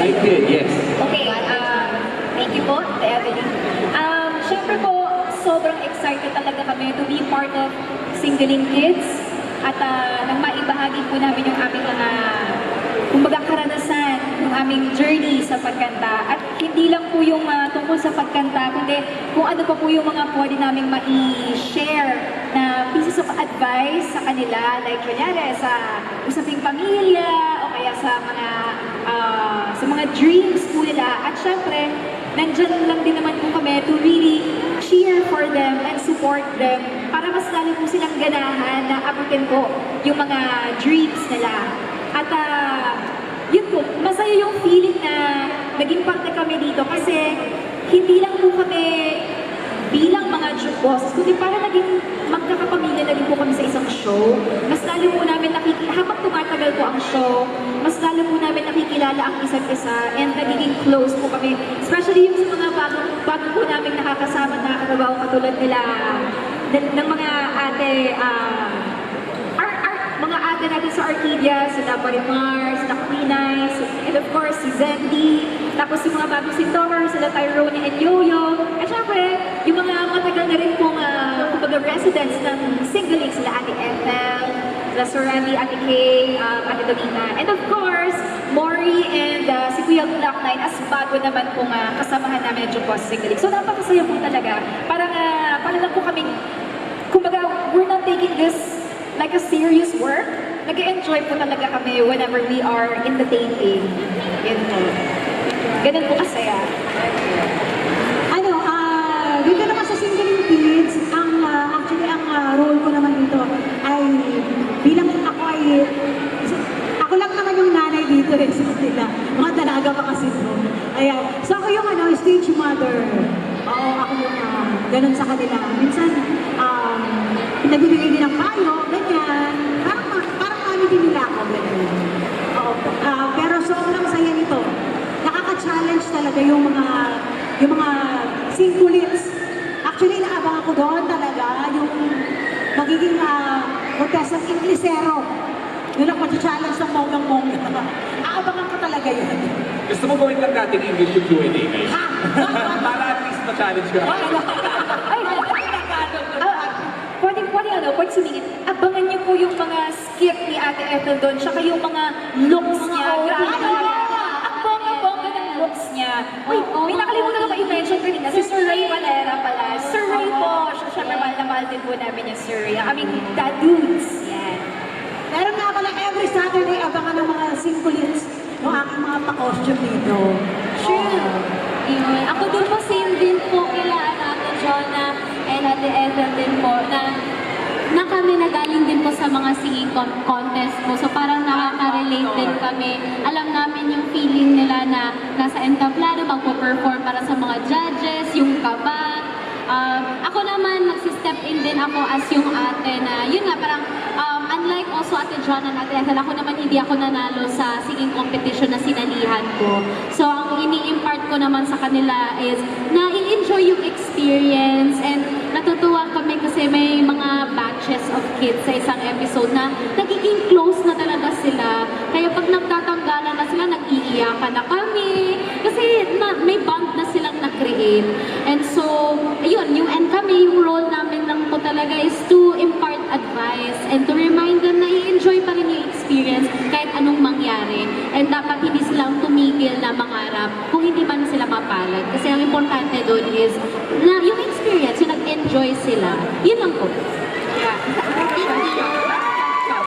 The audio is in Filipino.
excited, yes. Okay, um, thank you po, to Evelyn. Um, Siyempre po, sobrang excited talaga kami to be part of Singling Kids at uh, nang maibahagi po namin yung aming mga kumbaga karanasan, yung aming journey sa pagkanta. At hindi lang po yung uh, tungkol sa pagkanta, kundi kung ano pa po yung mga pwede namin mai-share na pieces of advice sa kanila. Like, kunyari, sa usaping pamilya, o kaya sa mga ah, sa mga dreams po nila. At syempre, nandyan lang din naman po kami to really cheer for them and support them para mas lalo po silang ganahan na abutin po yung mga dreams nila. At ah, yun po, masaya yung feeling na naging parte kami dito kasi hindi lang po kami bilang mga bosses, kundi para naging magkakapamilya na din po kami sa isang show. Mas lalo po namin nakikilala, habang tumatagal po ang show, mas lalo po namin nakikilala ang isa't isa and nagiging close po kami. Especially yung sa mga bago, bago po namin nakakasama na nakakabaw katulad nila ng, mga ate, ah, our, our, mga ate natin sa Arcadia, sila Marimar, sila Quinay, and of course si Zendy, tapos yung mga bagong sintomer, sila Tyrone and Yoyo, at syempre, yung mga matagal na rin pong, uh, kumbaga residents ng singling, sila Ate Ethel, sila Sir Randy, Ate Kay, um, Ate Donita, and of course, Maury and uh, si Kuya Black Knight as bago naman pong uh, kasamahan namin ng Jukos Singling. So napakasaya po talaga. Parang, uh, parang lang po kaming kumbaga, we're not taking this like a serious work. Nag-enjoy po talaga kami whenever we are in the taping. Yun po. Ganun po kasaya. Ano, ah, dito naman sa Singling Kids, ang, ah, actually, ang ah, role ko naman dito ay, bilang ako ay, ako lang naman yung sa kanila. Mga dalaga pa kasi to. Ayan. So ako yung ano, stage mother. Oo, ako yung ah, ganun sa kanila. Minsan, um, nagbibigay din ng payo, ganyan. Parang, parang mami din nila ako, ganyan. Oo. Ah, pero sobrang saya nito. Nakaka-challenge talaga yung mga yung mga singulits. Actually, naabang ako doon talaga yung magiging uh, contestant Inglesero. Doon ako challenge ng monggang-mongga. Aabangan ko talaga yun. Gusto mo gawin lang natin English yung Q&A ngayon? Ha? Para at least ma-challenge ka. Ay, ah, pwede, pwede ano, pwede sumingit. Abangan niyo po yung mga skip ni Ate Ethel doon, tsaka yung mga looks niya. Grabe. Ang bongga-bongga ng looks niya. Uy, may nakalimutan ako i-mention kanina, si Sir Ray Valera pala. Sir Ray po, siya, syempre mahal na mahal din po namin yung Sir Ray. I mean, the dudes. Yan. Meron nga pala every Saturday abangan ng mga singulits ng aking mga pa-costume dito. True. Yun. Ako din po, same din po kila Ate Jonah and Ate Ethel din po na na kami nagaling din po sa mga singing con- contest po. So parang nakaka-relate din kami. Alam namin yung feeling nila na nasa entablado, magpo-perform para sa mga judges, yung kaba. Um, ako naman, nagsi-step in din ako as yung ate na, yun nga, parang um, unlike also Ate John Ethel, ako naman hindi ako nanalo sa singing competition na sinalihan ko. So, ang ini-impart ko naman sa kanila is na i-enjoy yung experience and natutuwa kami kasi may mga batches of kids sa isang episode na nagiging close na talaga sila. Kaya pag nagtatanggalan na sila, nag-iiyakan na kami. Kasi na, may bond na silang na-create. And so, ayun, yung and kami, yung role namin lang po talaga is to impart advice and to remind i-enjoy pa rin yung experience kahit anong mangyari. And dapat hindi silang tumigil na mangarap kung hindi man sila mapalad. Kasi ang importante doon is na yung experience, yung nag-enjoy sila. Yun lang po.